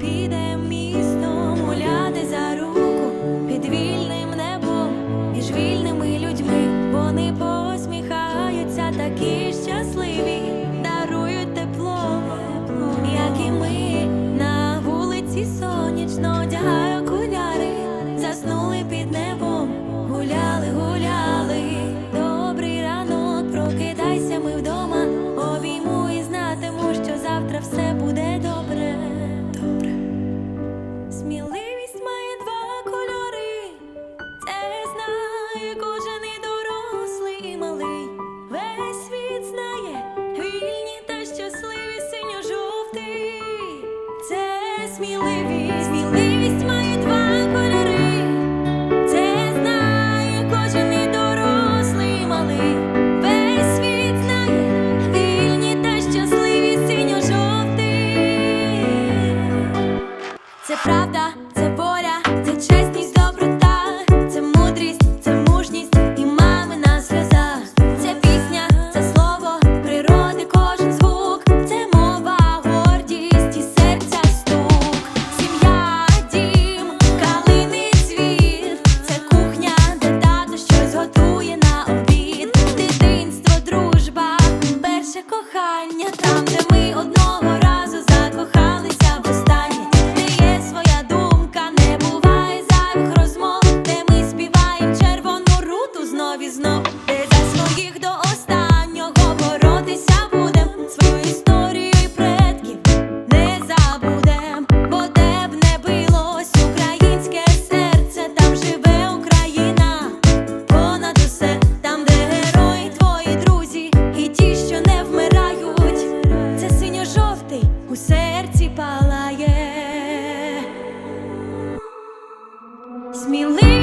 підемо. сміливість, сміливість має два кольори, це знає кожен і дорослий малий. Весь світ та щасливі синьо жовтий. Це правда. у серці палає. Сміливість